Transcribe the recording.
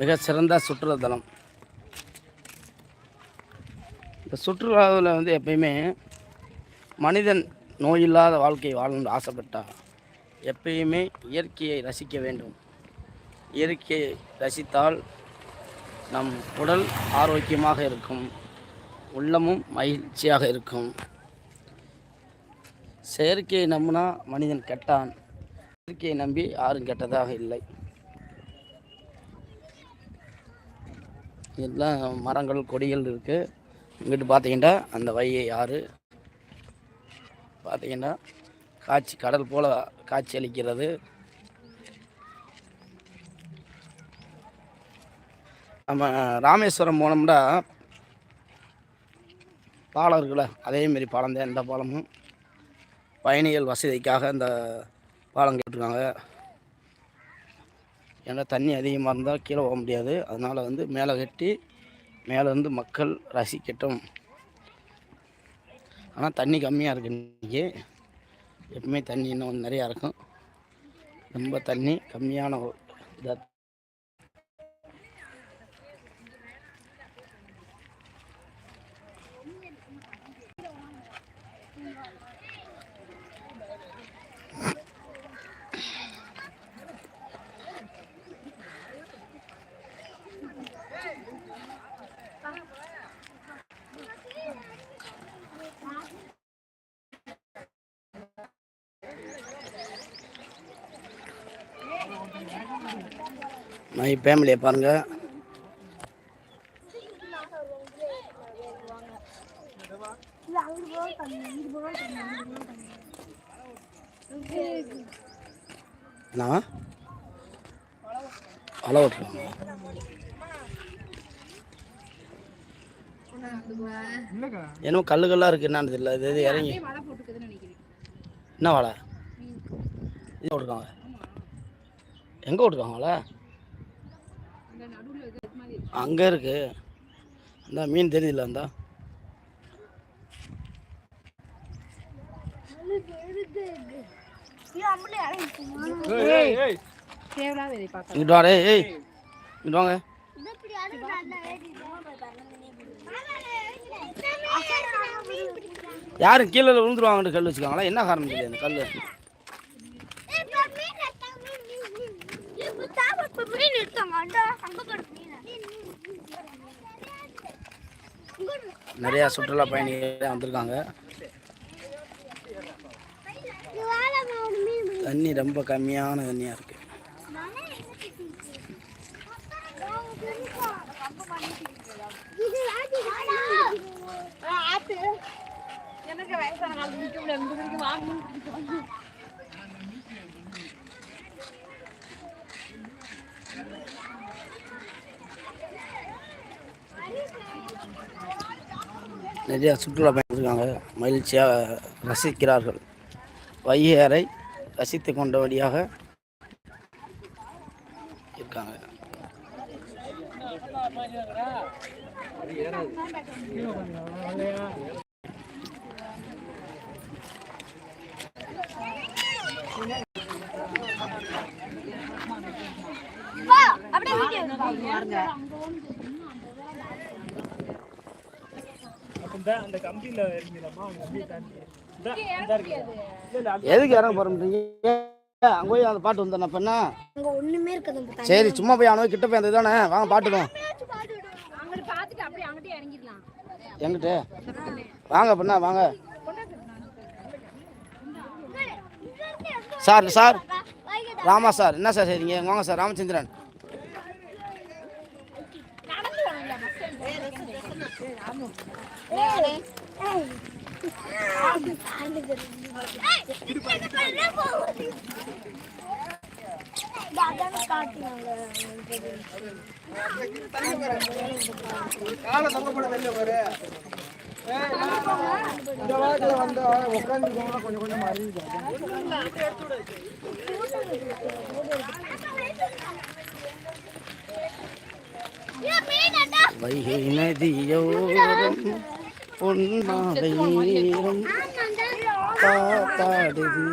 மிக சிறந்த சுற்றுலாத்தலம். இந்த சுற்றுலாவில் வந்து எப்பயுமே மனிதன் நோயில்லாத வாழ்க்கை வாழணும்னு ஆசைப்பட்டால் எப்பயுமே இயற்கையை ரசிக்க வேண்டும். இயற்கையை ரசித்தால் நம் உடல் ஆரோக்கியமாக இருக்கும். உள்ளமும் மகிழ்ச்சியாக இருக்கும். செயற்கையை நம்பினா மனிதன் கெட்டான். இயற்கையை நம்பி யாரும் கெட்டதாக இல்லை. இதெல்லாம் மரங்கள் கொடிகள் இருக்குது இங்கிட்டு பார்த்தீங்கன்னா அந்த வையை ஆறு. பார்த்தீங்கன்னா காட்சி கடல் போல் காட்சி அளிக்கிறது. நம்ம ராமேஸ்வரம் போனோம்னா பாலம் இருக்குல்ல அதேமாரி பாலம் தான் இந்த பாலமும் பயணிகள் வசதிக்காக இந்த பாலம் கேட்டிருக்காங்க. ஏன்னா தண்ணி அதிகமாக இருந்தால் கீழே போக முடியாது. அதனால் வந்து மேலே கட்டி மேலேருந்து மக்கள் ரசிக்கட்டும். ஆனால் தண்ணி கம்மியாக இருக்கு இன்றைக்கி எப்பவுமே தண்ணி இன்னும் நிறையா இருக்கும். ரொம்ப தண்ணி கம்மியான இதாக மை ஃபேமிலியை பாருங்கள் நான் அளவு ஓட்டுறாங்க. என்னமோ கல்லு கல்லாக இருக்குது என்னன்னு தெரியல. இது இறங்கி. என்ன வாழை இது ஓட்டுருக்காங்க எங்கே ஓட்டுருக்காங்களா அங்கே இருக்கு. அந்த மீன் தெரியல அந்த இங்கிட்டு வாடே ஏய் இங்கிட்டு வாங்க. யாரும் கீழே விழுந்துருவாங்கன்னு கல் வச்சுக்காங்களா என்ன காரணம் தெரியல அந்த கல் நிறையா சுற்றுலா பயணிகள் வந்திருக்காங்க. தண்ணி ரொம்ப கம்மியான தண்ணியாக இருக்கு. எனக்கு வயசான காலத்துல நிக்க முடியாது இந்த வரைக்கும் வாங்கி நிறையா சுற்றுலா பயணிச்சிருக்காங்க மகிழ்ச்சியாக ரசிக்கிறார்கள். வைகையாரை ரசித்து கொண்டபடியாக இருக்காங்க. அந்த கம்பியில அவங்க அப்படியே தாண்டி எதுக்கு இறங்க போகிறோம்ன்றீங்க அங்கே போய் அந்த பாட்டு வந்தேன் பண்ண அங்க ஒண்ணுமே இருக்காது சரி சும்மா போய் அவனை கிட்ட போய் அந்த தானே வாங்க பாட்டுடும் அங்கிட்டு பாத்துட்டு அப்படியே அங்கிட்டே இறங்கிடலாம். எங்கிட்ட? வாங்க பண்ணா வாங்க. Sir sir. ராமா சார் என்ன சார் சரிங்க வாங்க சார். ராமச்சந்திரன். உட்காந்து கொஞ்சம் கொஞ்சம் மாறி வைகை நதியோரம் பொன்மாவை நீரம் காத்தாடுது